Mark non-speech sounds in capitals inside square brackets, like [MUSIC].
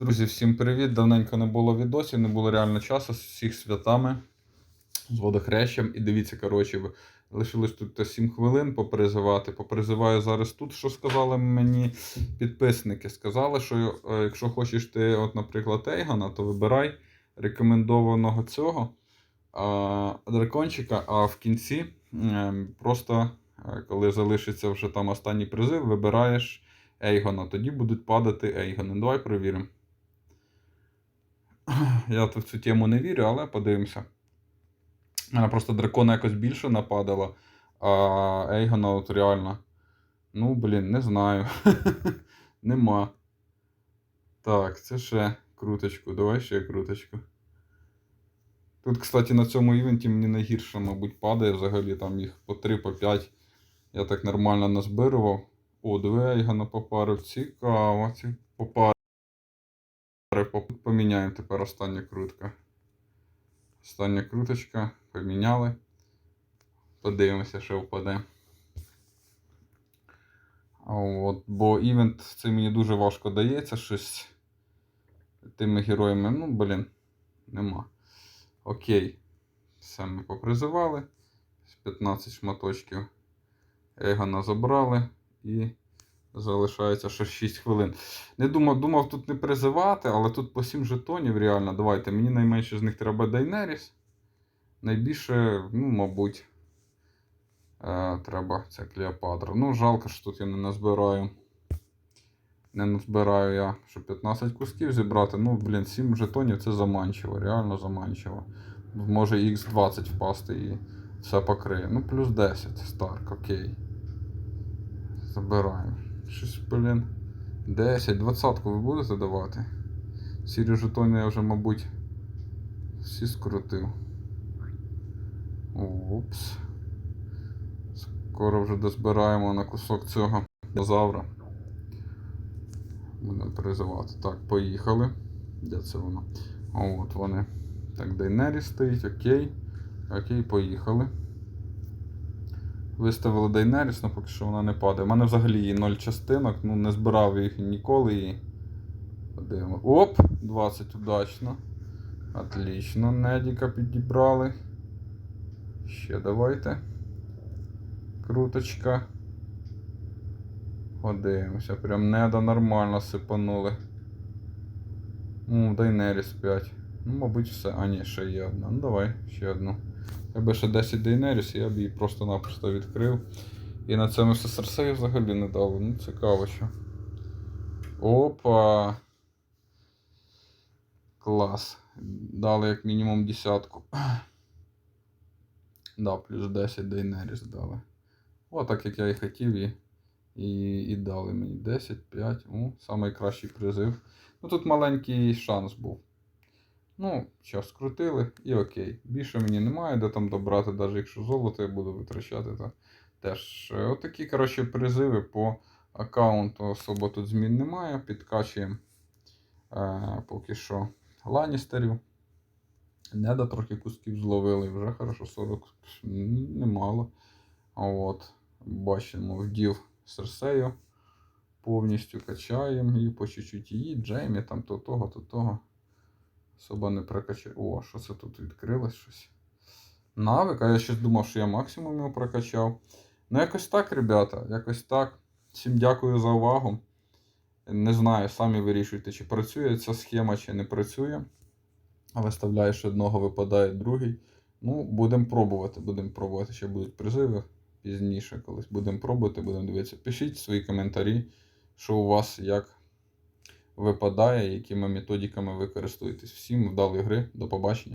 Друзі, всім привіт! Давненько не було відосів, не було реально часу з всіх святами, з водохрещем. І дивіться, коротше, лишилось тут 7 хвилин попризивати. Попризиваю зараз тут, що сказали мені підписники. Сказали, що е, якщо хочеш ти, от, наприклад, Ейгона, то вибирай рекомендованого цього а, дракончика, а в кінці ем, просто, е, коли залишиться вже там останній призив, вибираєш Ейгона. Тоді будуть падати Ейгони. Давай перевіримо. Я в цю тему не вірю, але подивимося. Мене просто дракона якось більше нападало, а Ейгона от реально. Ну, блін, не знаю. [LAUGHS] Нема. Так, це ще круточку. Давай ще круточку. Тут, кстати, на цьому івенті мені найгірше, мабуть, падає взагалі, там їх по 3, по 5. Я так нормально назбирував. О, диви, Ейгона попарив. Цікаво, ці попарив. Поміняємо тепер остання крутка. Остання круточка. Поміняли. Подивимося, що впаде. От, бо івент це мені дуже важко дається щось тими героями. Ну, блін, нема. Окей. Все ми попризивали. 15 шматочків Егона забрали і залишається ще 6 хвилин. Не думав, думав тут не призивати, але тут по 7 жетонів реально. Давайте. Мені найменше з них треба Дайнеріс. Найбільше, ну, мабуть, е, треба ця Клеопатра. Ну, жалко, що тут я не назбираю. Не назбираю я, щоб 15 кусків зібрати. Ну, блін, 7 жетонів це заманчиво, реально заманчиво. Може Х20 впасти і все покриє. Ну, плюс 10. Старк, окей. Забираємо. Щось, блін. 10, 20 ви будете давати? Сірі жетони я вже, мабуть, всі скрутив. Упс. Скоро вже дозбираємо на кусок цього дозавра. Будемо призивати. Так, поїхали. Де це воно? От вони. Так, Дейнері стоїть, окей. Окей, поїхали. Виставили Дейнеріс, але поки що вона не падає. У мене взагалі її 0 частинок, ну не збирав їх ніколи її. Подивимо. Оп! 20 удачно. Отлично, Недіка підібрали. Ще давайте. Круточка. Подивимося, прям неда нормально сипанули. Ну, Дейнеріс 5. Ну, мабуть, все. А, ні, ще є одна. Ну давай, ще одну. Якби ще 10 Дейнеріс, я б її просто-напросто відкрив. І на цьому все Серсею взагалі не дало. Ну, цікаво що. Опа. Клас. Дали як мінімум десятку. Да, плюс 10 Дейнеріс дали. О, так як я і хотів, і, і, і дали мені 10, 5. О, найкращий призив. Ну тут маленький шанс був. Ну, час скрутили і окей. Більше мені немає, де там добрати, навіть якщо золото я буду витрачати, то теж. Е, Отакі, коротше, призиви по аккаунту особо тут змін немає. Підкачуємо е, поки що ланістерів. Неда трохи кусків зловили, вже хорошо 40 немало. От, бачимо, вдів Серсею. Повністю качаємо її по чуть-чуть її, Джеймі, там то того, то того. Особа не прокачає. О, що це тут відкрилось щось? Навик, а я щось думав, що я максимум його прокачав. Ну, якось так, ребята, якось так. Всім дякую за увагу. Не знаю, самі вирішуйте, чи працює ця схема, чи не працює. Виставляєш одного, випадає другий. Ну, будемо пробувати. Будемо пробувати, ще будуть призиви пізніше колись. Будемо пробувати, будемо дивитися. Пишіть свої коментарі, що у вас як випадає, якими методиками ви користуєтесь. Всім вдалої гри, до побачення.